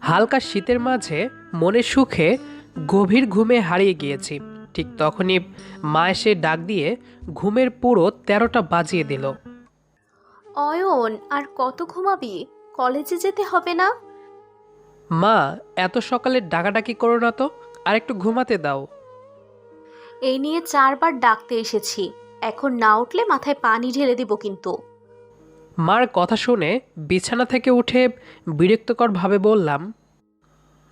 হালকা শীতের মাঝে মনের সুখে গভীর ঘুমে হারিয়ে গিয়েছি। ঠিক তখনই মা এসে ডাক দিয়ে ঘুমের পুরো তেরোটা বাজিয়ে দিল। অয়ন আর কত ঘুমাবি? কলেজে যেতে হবে না? মা এত সকালে ডাকাডাকি করো না তো আর একটু ঘুমাতে দাও। এই নিয়ে চারবার ডাকতে এসেছি। এখন না উঠলে মাথায় পানি ঢেলে দিব কিন্তু। মার কথা শুনে বিছানা থেকে উঠে বিরক্তকরভাবে বললাম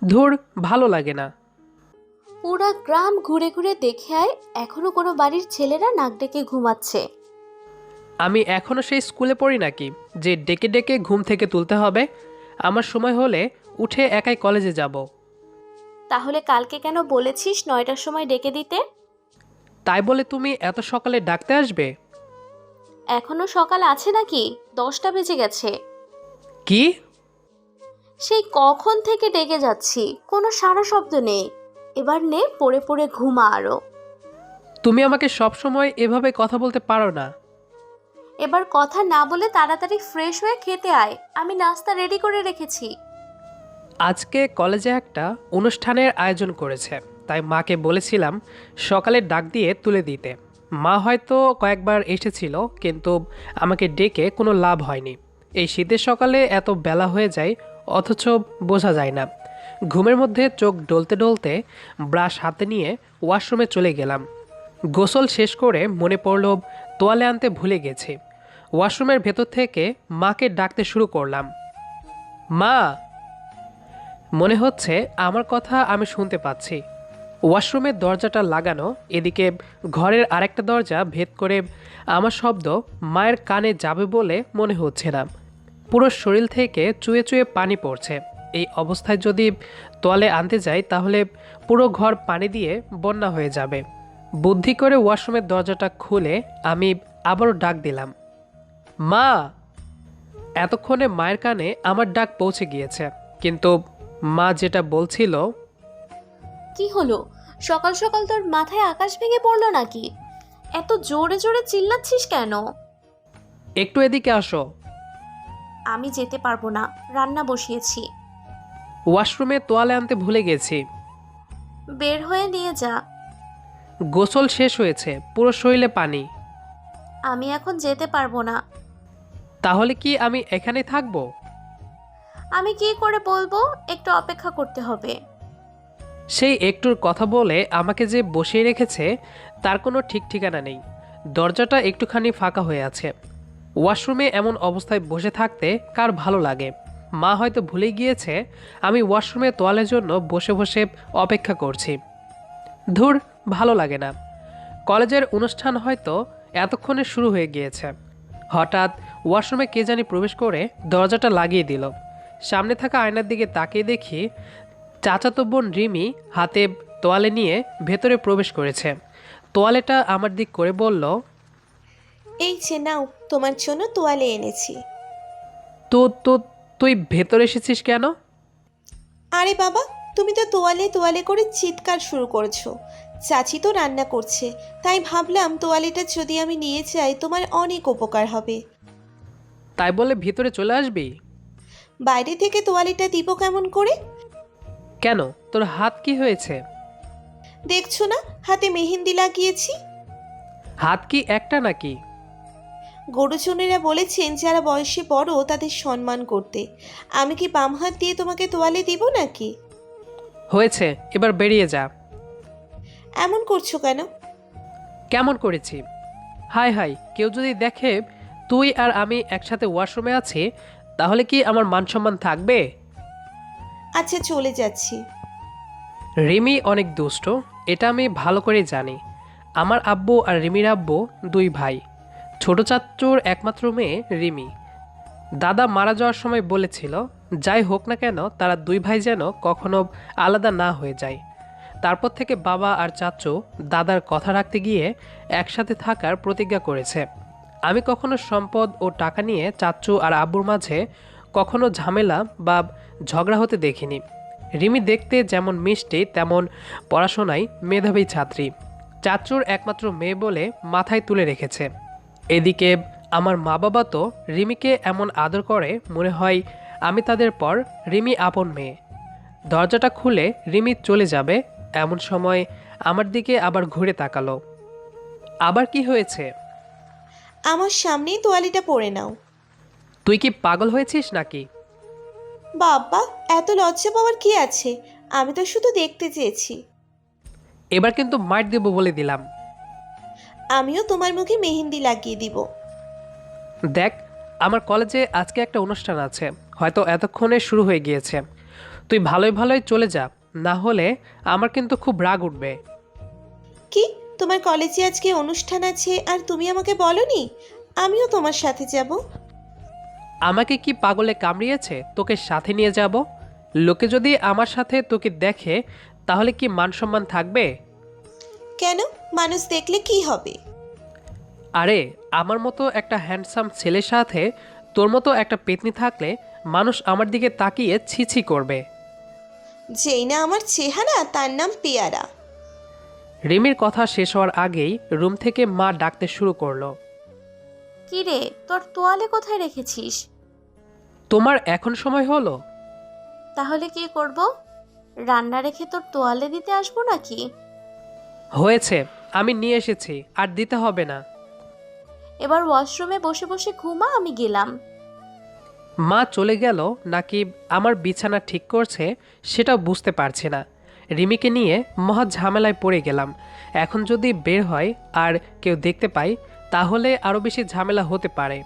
ধুর ভালো লাগে না। পুরা গ্রাম ঘুরে ঘুরে দেখে আয় এখনও কোনো বাড়ির ছেলেরা নাক ডেকে ঘুমাচ্ছে। আমি এখনও সেই স্কুলে পড়ি নাকি যে ডেকে ডেকে ঘুম থেকে তুলতে হবে। আমার সময় হলে উঠে একাই কলেজে যাব। তাহলে কালকে কেন বলেছিস নয়টার সময় ডেকে দিতে? তাই বলে তুমি এত সকালে ডাকতে আসবে? এখনও সকাল আছে নাকি? দশটা বেজে গেছে। কি? সেই কখন থেকে ডেকে যাচ্ছি কোনো সারা শব্দ নেই। এবার নে পড়ে পড়ে ঘুমা আরও। তুমি আমাকে সবসময় এভাবে কথা বলতে পারো না। এবার কথা না বলে তাড়াতাড়ি ফ্রেশ হয়ে খেতে আয়। আমি নাস্তা রেডি করে রেখেছি। আজকে কলেজে একটা অনুষ্ঠানের আয়োজন করেছে তাই মাকে বলেছিলাম সকালে ডাক দিয়ে তুলে দিতে। মা হয়তো কয়েকবার এসেছিল, কিন্তু আমাকে ডেকে কোনো লাভ হয়নি। এই শীতের সকালে এত বেলা হয়ে যায়, অথচ বোঝা যায় না। ঘুমের মধ্যে চোখ ডলতে ডলতে ব্রাশ হাতে নিয়ে ওয়াশরুমে চলে গেলাম। গোসল শেষ করে মনে পড়ল, তোয়ালে আনতে ভুলে গেছি। ওয়াশরুমের ভেতর থেকে মাকে ডাকতে শুরু করলাম। মা! মনে হচ্ছে আমার কথা আমি শুনতে পাচ্ছি। ওয়াশরুমের দরজাটা লাগানো, এদিকে ঘরের আরেকটা দরজা ভেদ করে আমার শব্দ মায়ের কানে যাবে বলে মনে হচ্ছে না। পুরো শরীর থেকে চুয়ে চুয়ে পানি পড়ছে। এই অবস্থায় যদি তোয়ালে আনতে যাই, তাহলে পুরো ঘর পানি দিয়ে বন্যা হয়ে যাবে। বুদ্ধি করে ওয়াশরুমের দরজাটা খুলে আমি আবারও ডাক দিলাম, মা! এতক্ষণে মায়ের কানে আমার ডাক পৌঁছে গিয়েছে। কিন্তু মা যেটা বলছিল কি হলো? সকাল সকাল তোর মাথায় আকাশ ভেঙে পড়ল নাকি? এত জোরে জোরে চিল্লাচ্ছিস কেন? একটু এদিকে আসো। আমি যেতে পারব না রান্না বসিয়েছি। ওয়াশরুমে তোয়ালে আনতে ভুলে গেছি। বের হয়ে নিয়ে যা। গোসল শেষ হয়েছে পুরো শরীরে পানি। আমি এখন যেতে পারব না। তাহলে কি আমি এখানে থাকব? আমি কি করে বলব? একটু অপেক্ষা করতে হবে। সেই একটুর কথা বলে আমাকে যে বসিয়ে রেখেছে, তার কোনো ঠিক ঠিকানা নেই। দরজাটা একটুখানি ফাঁকা হয়ে আছে। ওয়াশরুমে এমন অবস্থায় বসে থাকতে কার ভালো লাগে? মা হয়তো ভুলে গিয়েছে, আমি ওয়াশরুমে তোয়ালের জন্য বসে বসে অপেক্ষা করছি। ধুর, ভালো লাগে না। কলেজের অনুষ্ঠান হয়তো এতক্ষণে শুরু হয়ে গিয়েছে। হঠাৎ ওয়াশরুমে কে জানি প্রবেশ করে দরজাটা লাগিয়ে দিল। সামনে থাকা আয়নার দিকে তাকিয়ে দেখি চাচাতো বোন রিমি হাতে তোয়ালে নিয়ে ভেতরে প্রবেশ করেছে। তোয়ালেটা আমার দিক করে বলল এই যে নাও তোমার জন্য তোয়ালে এনেছি। তো তো তুই ভেতরে এসেছিস কেন? আরে বাবা তুমি তো তোয়ালে তোয়ালে করে চিৎকার শুরু করেছ। চাচি তো রান্না করছে তাই ভাবলাম তোয়ালেটা যদি আমি নিয়ে যাই তোমার অনেক উপকার হবে। তাই বলে ভিতরে চলে আসবি? বাইরে থেকে তোয়ালেটা দিব কেমন করে? কেন? তোর হাত কি হয়েছে? দেখছ না হাতে মেহেন্দি লাগিয়েছি? হাত কি একটা নাকি? গরুজনেরা বলেছেন যারা বয়সে বড় তাদের সম্মান করতে। আমি কি বাম হাত দিয়ে তোমাকে তোয়ালে দিব নাকি? হয়েছে এবার বেরিয়ে যা। এমন করছ কেন? কেমন করেছি? হাই হাই কেউ যদি দেখে তুই আর আমি একসাথে ওয়াশরুমে আছি তাহলে কি আমার মান সম্মান থাকবে? আচ্ছা চলে যাচ্ছি। রিমি অনেক দুষ্ট, এটা আমি ভালো করে জানি। আমার আব্বু আর রিমির আব্বু দুই ভাই। ছোট চাচ্চুর একমাত্র মেয়ে রিমি। দাদা মারা যাওয়ার সময় বলেছিল, যাই হোক না কেন, তারা দুই ভাই যেন কখনো আলাদা না হয়ে যায়। তারপর থেকে বাবা আর চাচু দাদার কথা রাখতে গিয়ে একসাথে থাকার প্রতিজ্ঞা করেছে। আমি কখনো সম্পদ ও টাকা নিয়ে চাচ্চু আর আব্বুর মাঝে কখনো ঝামেলা বা ঝগড়া হতে দেখিনি। রিমি দেখতে যেমন মিষ্টি, তেমন পড়াশোনায় মেধাবী ছাত্রী। চাচুর একমাত্র মেয়ে বলে মাথায় তুলে রেখেছে। এদিকে আমার মা বাবা তো রিমিকে এমন আদর করে, মনে হয় আমি তাদের পর রিমি আপন মেয়ে। দরজাটা খুলে রিমি চলে যাবে, এমন সময় আমার দিকে আবার ঘুরে তাকালো। আবার কি হয়েছে? আমার সামনেই তোয়ালিটা পরে নাও। তুই কি পাগল হয়েছিস নাকি? বাবা এত লজ্জা পাওয়ার কি আছে? আমি তো শুধু দেখতে চেয়েছি। এবার কিন্তু মার দেবো বলে দিলাম। আমিও তোমার মুখে মেহেন্দি লাগিয়ে দিব। দেখ আমার কলেজে আজকে একটা অনুষ্ঠান আছে। হয়তো এতক্ষণে শুরু হয়ে গিয়েছে। তুই ভালোই ভালোই চলে যা না হলে আমার কিন্তু খুব রাগ উঠবে। কি? তোমার কলেজে আজকে অনুষ্ঠান আছে আর তুমি আমাকে বলনি? আমিও তোমার সাথে যাব। আমাকে কি পাগলে কামড়িয়েছে? তোকে সাথে নিয়ে যাব? লোকে যদি আমার সাথে তোকে দেখে তাহলে কি মান সম্মান থাকবে? কেন? মানুষ দেখলে কি হবে? আরে আমার মতো একটা হ্যান্ডসাম ছেলের সাথে তোর মতো একটা পেতনি থাকলে মানুষ আমার দিকে তাকিয়ে ছিছি করবে। যেই না আমার চেহারা তার নাম পেয়ারা। রিমির কথা শেষ হওয়ার আগেই রুম থেকে মা ডাকতে শুরু করল। কি রে? তোর তোয়ালে কোথায় রেখেছিস? তোমার এখন সময় হলো? তাহলে কি করব? রান্না রেখে তোর তোয়ালে দিতে আসব নাকি? হয়েছে আমি নিয়ে এসেছি আর দিতে হবে না। এবার ওয়াশরুমে বসে বসে ঘুমা আমি গেলাম। মা চলে গেল নাকি আমার বিছানা ঠিক করছে সেটাও বুঝতে পারছি না। রিমিকে নিয়ে মহা ঝামেলায় পড়ে গেলাম। এখন যদি বের হয় আর কেউ দেখতে পাই তাহলে আরও বেশি ঝামেলা হতে পারে।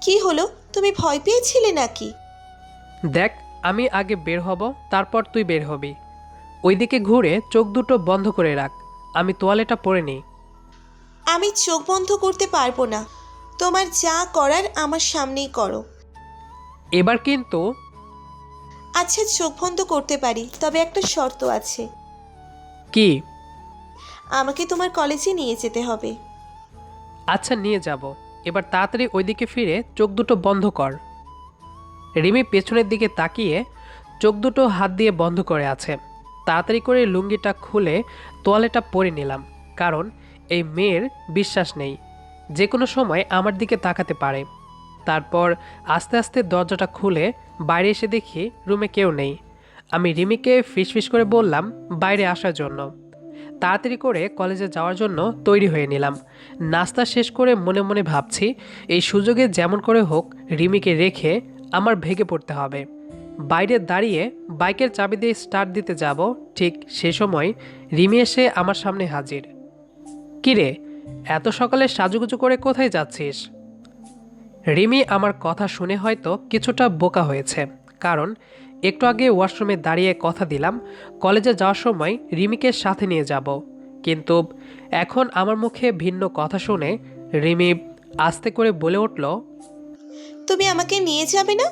কি হলো? তুমি ভয় পেয়েছিলে নাকি? দেখ আমি আগে বের হব তারপর তুই বের হবি। ওইদিকে ঘুরে চোখ দুটো বন্ধ করে রাখ। আমি তোয়ালেটা পরে নিই। আমি চোখ বন্ধ করতে পারব না। তোমার যা করার আমার সামনেই করো। এবার কিন্তু আচ্ছা চোখ বন্ধ করতে পারি তবে একটা শর্ত আছে। কি? আমাকে তোমার কলেজে নিয়ে যেতে হবে। আচ্ছা নিয়ে যাব। এবার তাড়াতাড়ি ওইদিকে ফিরে চোখ দুটো বন্ধ কর। রিমি পেছনের দিকে তাকিয়ে চোখ দুটো হাত দিয়ে বন্ধ করে আছে। তাড়াতাড়ি করে লুঙ্গিটা খুলে তোয়ালেটা পরে নিলাম, কারণ এই মেয়ের বিশ্বাস নেই। যে কোনো সময় আমার দিকে তাকাতে পারে। তারপর আস্তে আস্তে দরজাটা খুলে বাইরে এসে দেখি রুমে কেউ নেই। আমি রিমিকে ফিসফিস করে বললাম, বাইরে আসার জন্য। তাড়াতাড়ি করে কলেজে যাওয়ার জন্য তৈরি হয়ে নিলাম। নাস্তা শেষ করে মনে মনে ভাবছি, এই সুযোগে যেমন করে হোক রিমিকে রেখে আমার ভেগে পড়তে হবে। বাইরে দাঁড়িয়ে বাইকের চাবি দিয়ে স্টার্ট দিতে যাব, ঠিক সে সময় রিমি এসে আমার সামনে হাজির। কিরে এত সকালে সাজুগুজু করে কোথায় যাচ্ছিস? রিমি আমার কথা শুনে হয়তো কিছুটা বোকা হয়েছে, কারণ একটু আগে ওয়াশরুমে দাঁড়িয়ে কথা দিলাম কলেজে যাওয়ার সময় রিমিকে সাথে নিয়ে যাব। কিন্তু এখন আমার মুখে ভিন্ন কথা শুনে রিমি আস্তে করে বলে উঠল তুমি আমাকে নিয়ে যাবে না?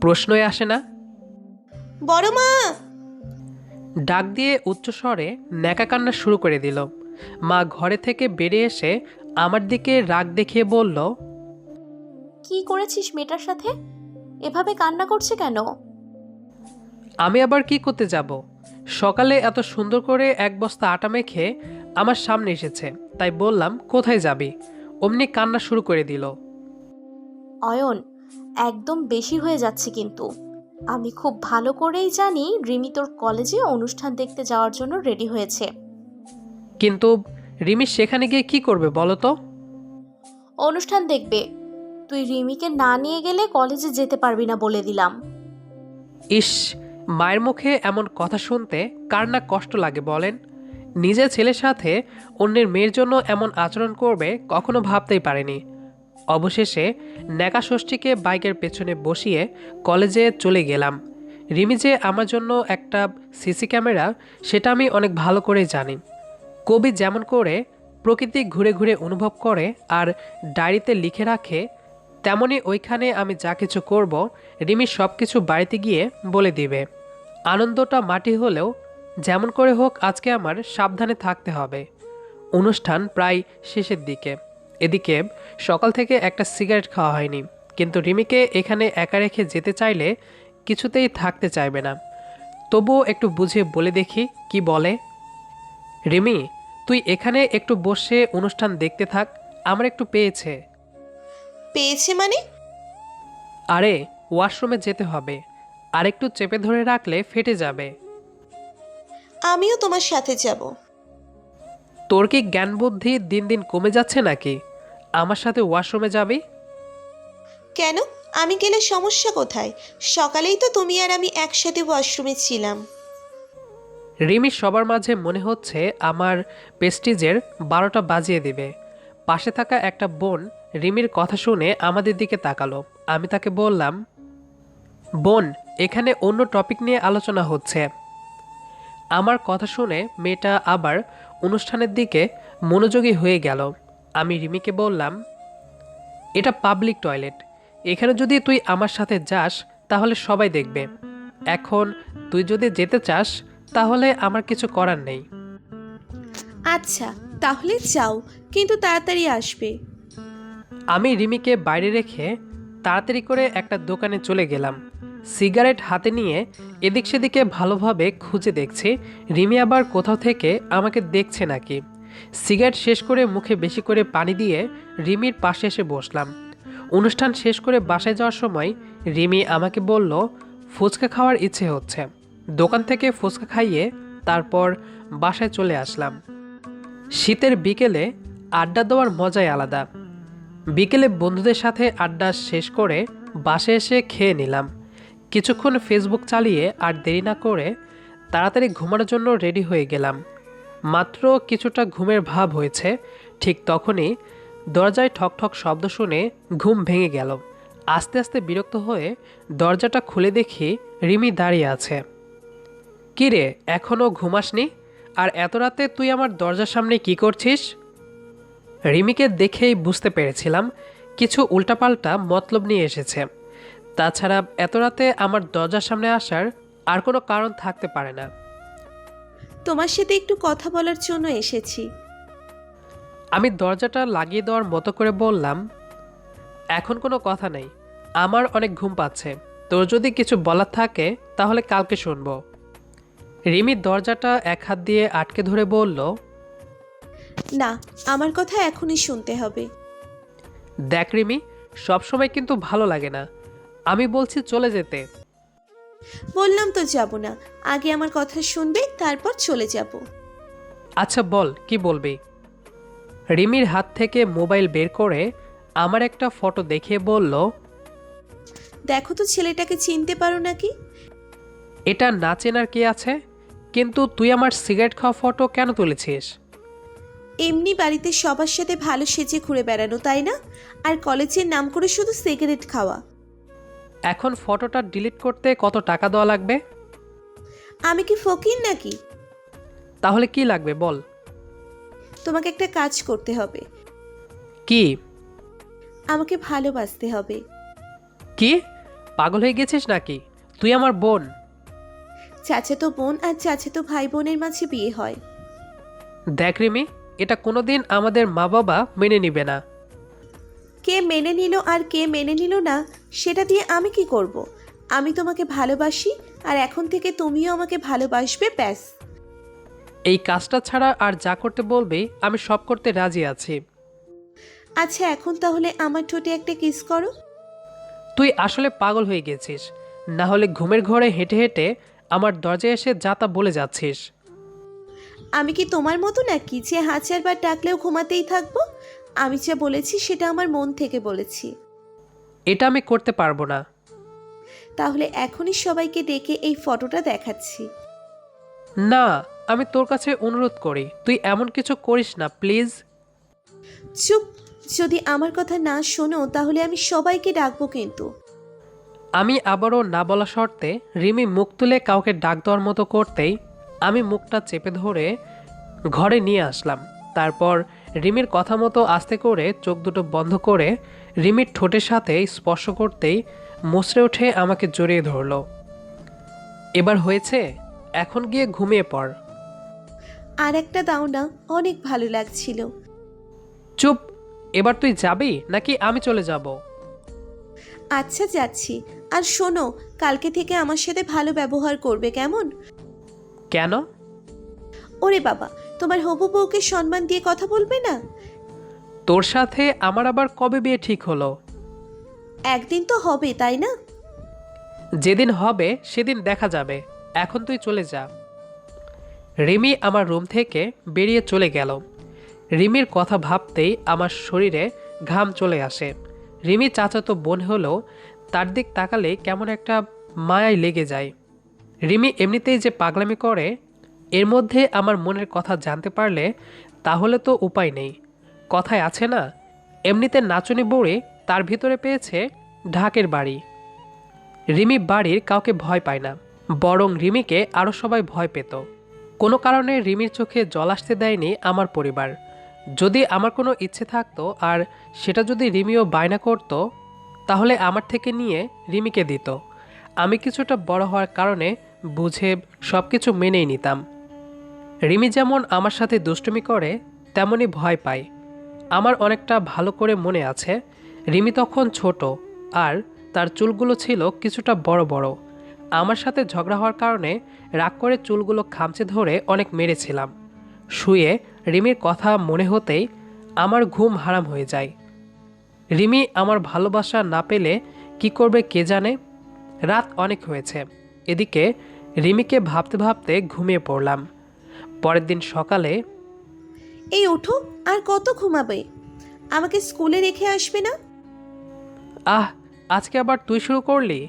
প্রশ্নই আসে না। বড় মা! ডাক দিয়ে উচ্চস্বরে ন্যাকা কান্না শুরু করে দিল। মা ঘরে থেকে বেরিয়ে এসে আমার দিকে রাগ দেখিয়ে বলল কি করেছিস মেয়েটার সাথে? এভাবে কান্না করছে কেন? আমি আবার কি করতে যাব? সকালে এত সুন্দর করে এক বস্তা আটা মেখে আমার সামনে এসেছে তাই বললাম কোথায় যাবি? অমনি কান্না শুরু করে দিল। অয়ন একদম বেশি হয়ে যাচ্ছে কিন্তু। আমি খুব ভালো করেই জানি রিমি তোর কলেজে অনুষ্ঠান দেখতে যাওয়ার জন্য রেডি হয়েছে। কিন্তু রিমি সেখানে গিয়ে কি করবে বলো তো? অনুষ্ঠান দেখবে। তুই রিমিকে না নিয়ে গেলে কলেজে যেতে পারবি না বলে দিলাম। ইস, মায়ের মুখে এমন কথা শুনতে কার না কষ্ট লাগে বলেন? নিজের ছেলের সাথে অন্যের মেয়ের জন্য এমন আচরণ করবে কখনো ভাবতেই পারেনি। অবশেষে ন্যাকা ষষ্ঠীকে বাইকের পেছনে বসিয়ে কলেজে চলে গেলাম। রিমি যে আমার জন্য একটা সিসি ক্যামেরা, সেটা আমি অনেক ভালো করেই জানি। কবি যেমন করে প্রকৃতি ঘুরে ঘুরে অনুভব করে আর ডায়েরিতে লিখে রাখে তেমনি ওইখানে আমি যা কিছু করব, রিমি সব কিছু বাড়িতে গিয়ে বলে দিবে। আনন্দটা মাটি হলেও যেমন করে হোক আজকে আমার সাবধানে থাকতে হবে। অনুষ্ঠান প্রায় শেষের দিকে। এদিকে সকাল থেকে একটা সিগারেট খাওয়া হয়নি, কিন্তু রিমিকে এখানে একা রেখে যেতে চাইলে কিছুতেই থাকতে চাইবে না। তবুও একটু বুঝিয়ে বলে দেখি কি বলে। রিমি, তুই এখানে একটু বসে অনুষ্ঠান দেখতে থাক, আমার একটু পেয়েছে। পেয়েছে মানে? আরে ওয়াশরুমে যেতে হবে। আর একটু চেপে ধরে রাখলে ফেটে যাবে। আমিও তোমার সাথে যাব। তোর কি জ্ঞান বুদ্ধি দিন দিন কমে যাচ্ছে নাকি? আমার সাথে ওয়াশরুমে যাবি? কেন? আমি গেলে সমস্যা কোথায়? সকালেই তো তুমি আর আমি একসাথে ওয়াশরুমে ছিলাম। রিমি সবার মাঝে মনে হচ্ছে আমার পেস্টিজের বারোটা বাজিয়ে দিবে। পাশে থাকা একটা বোন রিমির কথা শুনে আমাদের দিকে তাকালো। আমি তাকে বললাম, বোন, এখানে অন্য টপিক নিয়ে আলোচনা হচ্ছে। আমার কথা শুনে মেয়েটা আবার অনুষ্ঠানের দিকে মনোযোগী হয়ে গেল। আমি রিমিকে বললাম, এটা পাবলিক টয়লেট। এখানে যদি তুই আমার সাথে যাস, তাহলে সবাই দেখবে। এখন তুই যদি যেতে চাস, তাহলে আমার কিছু করার নেই। আচ্ছা তাহলে যাও, কিন্তু তাড়াতাড়ি আসবে। আমি রিমিকে বাইরে রেখে তাড়াতাড়ি করে একটা দোকানে চলে গেলাম। সিগারেট হাতে নিয়ে এদিক সেদিকে ভালোভাবে খুঁজে দেখছি, রিমি আবার কোথাও থেকে আমাকে দেখছে নাকি। সিগারেট শেষ করে মুখে বেশি করে পানি দিয়ে রিমির পাশে এসে বসলাম। অনুষ্ঠান শেষ করে বাসায় যাওয়ার সময় রিমি আমাকে বলল, ফুচকা খাওয়ার ইচ্ছে হচ্ছে। দোকান থেকে ফুচকা খাইয়ে তারপর বাসায় চলে আসলাম। শীতের বিকেলে আড্ডা দেওয়ার মজাই আলাদা। বিকেলে বন্ধুদের সাথে আড্ডা শেষ করে বাসে এসে খেয়ে নিলাম। কিছুক্ষণ ফেসবুক চালিয়ে আর দেরি না করে তাড়াতাড়ি ঘুমানোর জন্য রেডি হয়ে গেলাম। মাত্র কিছুটা ঘুমের ভাব হয়েছে, ঠিক তখনই দরজায় ঠক ঠক শব্দ শুনে ঘুম ভেঙে গেল। আস্তে আস্তে বিরক্ত হয়ে দরজাটা খুলে দেখি রিমি দাঁড়িয়ে আছে। কিরে এখনও ঘুমাসনি আর এত রাতে তুই আমার দরজার সামনে কি করছিস? রিমিকে দেখেই বুঝতে পেরেছিলাম কিছু উল্টাপাল্টা মতলব নিয়ে এসেছে। তাছাড়া এত রাতে আমার দরজার সামনে আসার আর কোনো কারণ থাকতে পারে না। তোমার সাথে একটু কথা বলার জন্য এসেছি। আমি দরজাটা লাগিয়ে দেওয়ার মতো করে বললাম এখন কোনো কথা নেই। আমার অনেক ঘুম পাচ্ছে। তোর যদি কিছু বলার থাকে তাহলে কালকে শুনব। রিমি দরজাটা এক হাত দিয়ে আটকে ধরে বলল না আমার কথা এখনই শুনতে হবে। দেখ রিমি সবসময় কিন্তু ভালো লাগে না। আমি বলছি চলে যেতে। বললাম তো যাব না। আগে আমার কথা শুনবে তারপর চলে যাব। আচ্ছা বল কি বলবি? রিমির হাত থেকে মোবাইল বের করে আমার একটা ফটো দেখে বলল দেখো তো ছেলেটাকে চিনতে পারো নাকি? এটা না চেনার কে আছে? কিন্তু তুই আমার সিগারেট খাওয়া ফটো কেন তুলেছিস? এমনি বাড়িতে সবার সাথে ভালো সেজে ঘুরে বেড়ানো তাই না? আর কলেজের নাম করে শুধু সিগারেট খাওয়া। এখন ফটোটা ডিলিট করতে কত টাকা দেওয়া লাগবে? আমি কি ফকির নাকি? তাহলে কি লাগবে বল। তোমাকে একটা কাজ করতে হবে। কি? আমাকে ভালোবাসতে হবে। কি? পাগল হয়ে গেছিস নাকি? তুই আমার বোন। চাচাতো বোন আর চাচাতো ভাই বোনের মাঝে বিয়ে হয়। দেখ রিমি এটা কোনোদিন আমাদের মা বাবা মেনে নিবে না। কে মেনে নিল আর কে মেনে নিল না সেটা দিয়ে আমি কি করব। আমি তোমাকে ভালোবাসি আর এখন থেকে তুমিও আমাকে ভালোবাসবে ব্যাস। এই কাজটা ছাড়া আর যা করতে বলবে আমি সব করতে রাজি আছি। আচ্ছা এখন তাহলে আমার ঠোঁটে একটা কিস করো। তুই আসলে পাগল হয়ে গেছিস। না হলে ঘুমের ঘরে হেঁটে হেঁটে আমার দরজায় এসে যা তা বলে যাচ্ছিস। আমি কি তোমার মতো নাকি যে হাজার বার ডাকলেও ঘুমাতেই থাকব? আমি যা বলেছি সেটা আমার মন থেকে বলেছি। এটা আমি করতে পারব না। তাহলে এখনই সবাইকে ডেকে এই ফটোটা দেখাচ্ছি। না আমি তোর কাছে অনুরোধ করি তুই এমন কিছু করিস না প্লিজ। চুপ যদি আমার কথা না শোনো তাহলে আমি সবাইকে ডাকবো কিন্তু। আমি আবারও না বলা শর্তে রিমি মুখ তুলে কাউকে ডাক দেওয়ার মতো করতেই আমি মুখটা চেপে ধরে ঘরে নিয়ে আসলাম। তারপর রিমির কথা মতো আস্তে করে চোখ দুটো বন্ধ করে রিমির ঠোঁটের সাথে স্পর্শ করতেই মুচড়ে উঠে আমাকে জড়িয়ে ধরলো। এবার হয়েছে? এখন গিয়ে ঘুমিয়ে পড়। আর একটা দাও না অনেক ভালো লাগছিল। চুপ এবার তুই যাবি নাকি আমি চলে যাব? আচ্ছা যাচ্ছি। আর শোনো কালকে থেকে আমার সাথে ভালো ব্যবহার করবে কেমন? কেন? ওরে বাবা তোমার হবু বউকে সম্মান দিয়ে কথা বলবে না? তোর সাথে আমার আবার কবে বিয়ে ঠিক হলো? একদিন তো হবে তাই না? যেদিন হবে সেদিন দেখা যাবে। এখন তুই চলে যা। রিমি আমার রুম থেকে বেরিয়ে চলে গেল। রিমির কথা ভাবতেই আমার শরীরে ঘাম চলে আসে। রিমি চাচাতো বোন হলেও তার দিক তাকালে কেমন একটা মায়ায় লেগে যায়। রিমি এমনিতেই যে পাগলামি করে, এর মধ্যে আমার মনের কথা জানতে পারলে তাহলে তো উপায় নেই। কথায় আছে না, এমনিতে নাচনি বউরে তার ভিতরে পেয়েছে ঢাকের বাড়ি। রিমি বাড়ির কাউকে ভয় পায় না, বরং রিমিকে আরও সবাই ভয় পেত। কোনো কারণে রিমির চোখে জল আসতে দেয়নি আমার পরিবার। যদি আমার কোনো ইচ্ছে থাকতো আর সেটা যদি রিমিও বায়না করতো, তাহলে আমার থেকে নিয়ে রিমিকে দিত। আমি কিছুটা বড় হওয়ার কারণে বুঝে সব কিছু মেনেই নিতাম। রিমি যেমন আমার সাথে দুষ্টুমি করে, তেমনই ভয় পায়। আমার অনেকটা ভালো করে মনে আছে, রিমি তখন ছোট আর তার চুলগুলো ছিল কিছুটা বড় বড়। আমার সাথে ঝগড়া হওয়ার কারণে রাগ করে চুলগুলো খামচে ধরে অনেক মেরেছিলাম। শুয়ে রিমির কথা মনে হতেই আমার ঘুম হারাম হয়ে যায়। রিমি আমার ভালোবাসা না পেলে কি করবে কে জানে? রাত অনেক হয়েছে। এদিকে রিমিকে ভাবতে ভাবতে ঘুমিয়ে পড়লাম। পরের দিন সকালে এই ওঠো আর কত ঘুমাবে? আমাকে স্কুলে রেখে আসবে না? আহ আজকে আবার তুই শুরু করলি?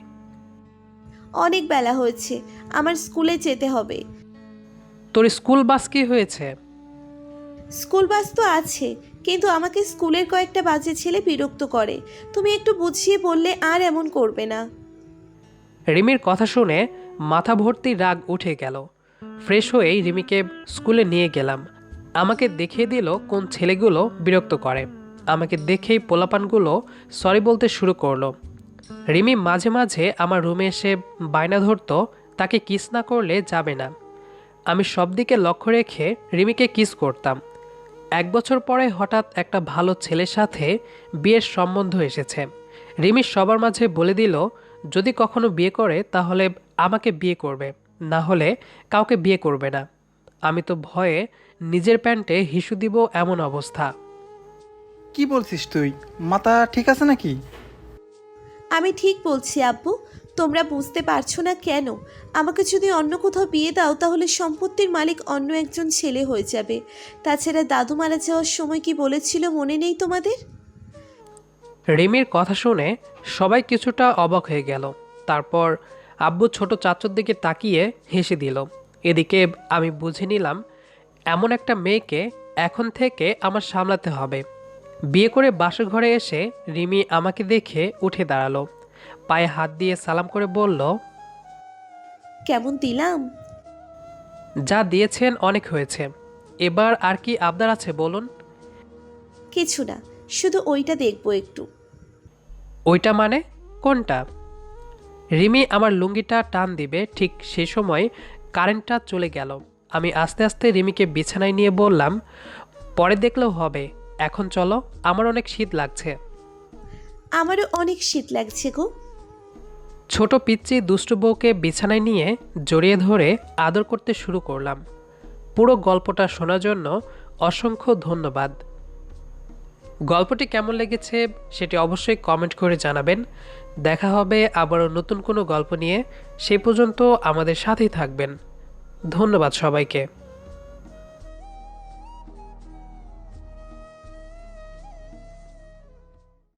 অনেক বেলা হয়েছে আমার স্কুলে যেতে হবে। তোর স্কুল বাস কি হয়েছে? স্কুল বাস তো আছে কিন্তু আমাকে স্কুলের কয়েকটা বাজে ছেলে বিরক্ত করে। তুমি একটু বুঝিয়ে বললে আর এমন করবে না। রিমির কথা শুনে মাথা ভর্তি রাগ উঠে গেল। ফ্রেশ হয়েই রিমিকে স্কুলে নিয়ে গেলাম। আমাকে দেখিয়ে দিল কোন ছেলেগুলো বিরক্ত করে। আমাকে দেখেই পোলাপানগুলো সরি বলতে শুরু করল। রিমি মাঝে মাঝে আমার রুমে এসে বায়না ধরতো, তাকে কিস না করলে যাবে না। আমি সব দিকে লক্ষ্য রেখে রিমিকে কিস করতাম। এক বছর পরে হঠাৎ একটা ভালো ছেলের সাথে বিয়ের সম্বন্ধ এসেছে। রিমি সবার মাঝে বলে দিল যদি কখনো বিয়ে করে তাহলে আমাকে বিয়ে করবে। না হলে কাউকে বিয়ে করবে না। আমি তো ভয়ে নিজের প্যান্টে হিসু দিব এমন অবস্থা। কি বলছিস তুই? মাথা ঠিক আছে নাকি? আমি ঠিক বলছি আব্বু। তোমরা বুঝতে পারছ না কেন? আমাকে যদি অন্য কোথাও বিয়ে দাও তাহলে সম্পত্তির মালিক অন্য একজন ছেলে হয়ে যাবে। তাছাড়া দাদু মারা যাওয়ার সময় কি বলেছিল মনে নেই তোমাদের? রিমির কথা শুনে সবাই কিছুটা অবাক হয়ে গেল। তারপর আব্বু ছোট চাচুর দিকে তাকিয়ে হেসে দিল এদিকে আমি বুঝে নিলাম এমন একটা মেয়েকে এখন থেকে আমার সামলাতে হবে। বিয়ে করে বাসর ঘরে এসে রিমি আমাকে দেখে উঠে দাঁড়াল পায়ে হাত দিয়ে সালাম করে বলল কেমন দিলাম? যা দিয়েছেন অনেক হয়েছে। এবার আর কি আবদার আছে বলুন? কিছু না শুধু ওইটা দেখব একটু। ওইটা মানে কোনটা? রিমি আমার লুঙ্গিটা টান দিবে ঠিক সে সময় কারেন্টটা চলে গেল। আমি আস্তে আস্তে রিমিকে বিছানায় নিয়ে বললাম পরে দেখলেও হবে। এখন চলো আমার অনেক শীত লাগছে। আমারও অনেক শীত লাগছে গো। ছোট পিচ্চি দুষ্টু বউকে বিছানায় নিয়ে জড়িয়ে ধরে আদর করতে শুরু করলাম। পুরো গল্পটা শোনার জন্য অসংখ্য ধন্যবাদ। গল্পটি কেমন লেগেছে সেটি অবশ্যই কমেন্ট করে জানাবেন। দেখা হবে আবারও নতুন কোনো গল্প নিয়ে। সে পর্যন্ত আমাদের সাথেই থাকবেন। ধন্যবাদ সবাইকে।